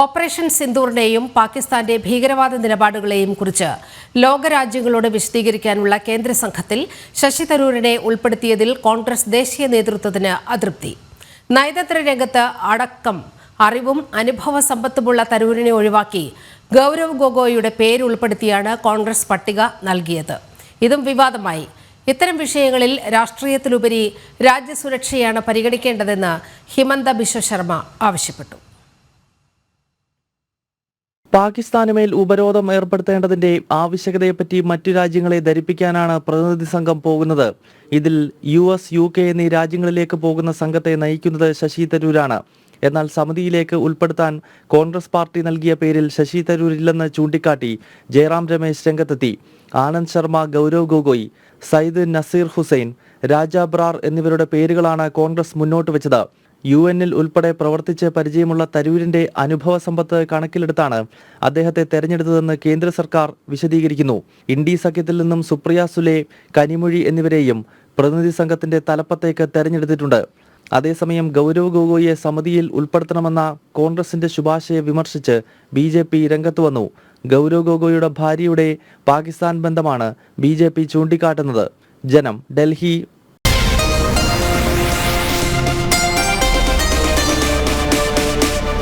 Operation സിന്ദൂറിനെയും പാകിസ്ഥാന്റെ ഭീകരവാദ നിലപാടുകളെയും കുറിച്ച് ലോകരാജ്യങ്ങളോട് വിശദീകരിക്കാനുള്ള കേന്ദ്ര സംഘത്തിൽ ശശി തരൂരിനെ ഉൾപ്പെടുത്തിയതിൽ കോൺഗ്രസ് ദേശീയ നേതൃത്വത്തിന് അതൃപ്തി. നയതന്ത്ര രംഗത്ത് അടക്കം അറിവും അനുഭവ സമ്പത്തുമുള്ള തരൂരിനെ ഒഴിവാക്കി ഗൗരവ് ഗൊഗോയിയുടെ പേര് ഉൾപ്പെടുത്തിയാണ് കോൺഗ്രസ് പട്ടിക നൽകിയത്. ഇതും വിവാദമായി. ഇത്തരം വിഷയങ്ങളിൽ രാഷ്ട്രീയത്തിലുപരി രാജ്യസുരക്ഷയാണ് പരിഗണിക്കേണ്ടതെന്ന് ഹിമന്ത ബിശ്വശർമ്മ ആവശ്യപ്പെട്ടു. പാകിസ്ഥാനുമേൽ ഉപരോധം ഏർപ്പെടുത്തേണ്ടതിന്റെ ആവശ്യകതയെപ്പറ്റി മറ്റു രാജ്യങ്ങളെ ധരിപ്പിക്കാനാണ് പ്രതിനിധി സംഘം പോകുന്നത്. ഇതിൽ യു എസ് യു കെ എന്നീ രാജ്യങ്ങളിലേക്ക് പോകുന്ന സംഘത്തെ നയിക്കുന്നത് ശശി തരൂരാണ്. എന്നാൽ സമിതിയിലേക്ക് ഉൾപ്പെടുത്താൻ കോൺഗ്രസ് പാർട്ടി നൽകിയ പേരിൽ ശശി തരൂരില്ലെന്ന് ചൂണ്ടിക്കാട്ടി ജയറാം രമേശ് രംഗത്തെത്തി. ആനന്ദ് ശർമ്മ ഗൗരവ് ഗൊഗോയ് സയ്യിദ് നസീർ ഹുസൈൻ രാജാബ്രാർ എന്നിവരുടെ പേരുകളാണ് കോൺഗ്രസ് മുന്നോട്ട് വെച്ചത്. യു എന്നിൽ ഉൾപ്പെടെ പ്രവർത്തിച്ച് പരിചയമുള്ള തരൂരിന്റെ അനുഭവ സമ്പത്ത് കണക്കിലെടുത്താണ് അദ്ദേഹത്തെ തെരഞ്ഞെടുത്തതെന്ന് കേന്ദ്ര സർക്കാർ വിശദീകരിക്കുന്നു. ഇൻഡി സഖ്യത്തിൽ നിന്നും സുപ്രിയ സുലെ കനിമൊഴി എന്നിവരെയും പ്രതിനിധി സംഘത്തിന്റെ തലപ്പത്തേക്ക് തെരഞ്ഞെടുത്തിട്ടുണ്ട്. അതേസമയം ഗൗരവ് ഗൊഗോയെ സമിതിയിൽ ഉൾപ്പെടുത്തണമെന്ന കോൺഗ്രസിന്റെ ശുപാർശയെ വിമർശിച്ച് ബി ജെ പി രംഗത്ത് വന്നു. ഗൗരവ് ഗൊഗോയുടെ ഭാര്യയുടെ പാകിസ്ഥാൻ ബന്ധമാണ് ബി ജെ പി ചൂണ്ടിക്കാട്ടുന്നത്. ജനം ഡൽഹി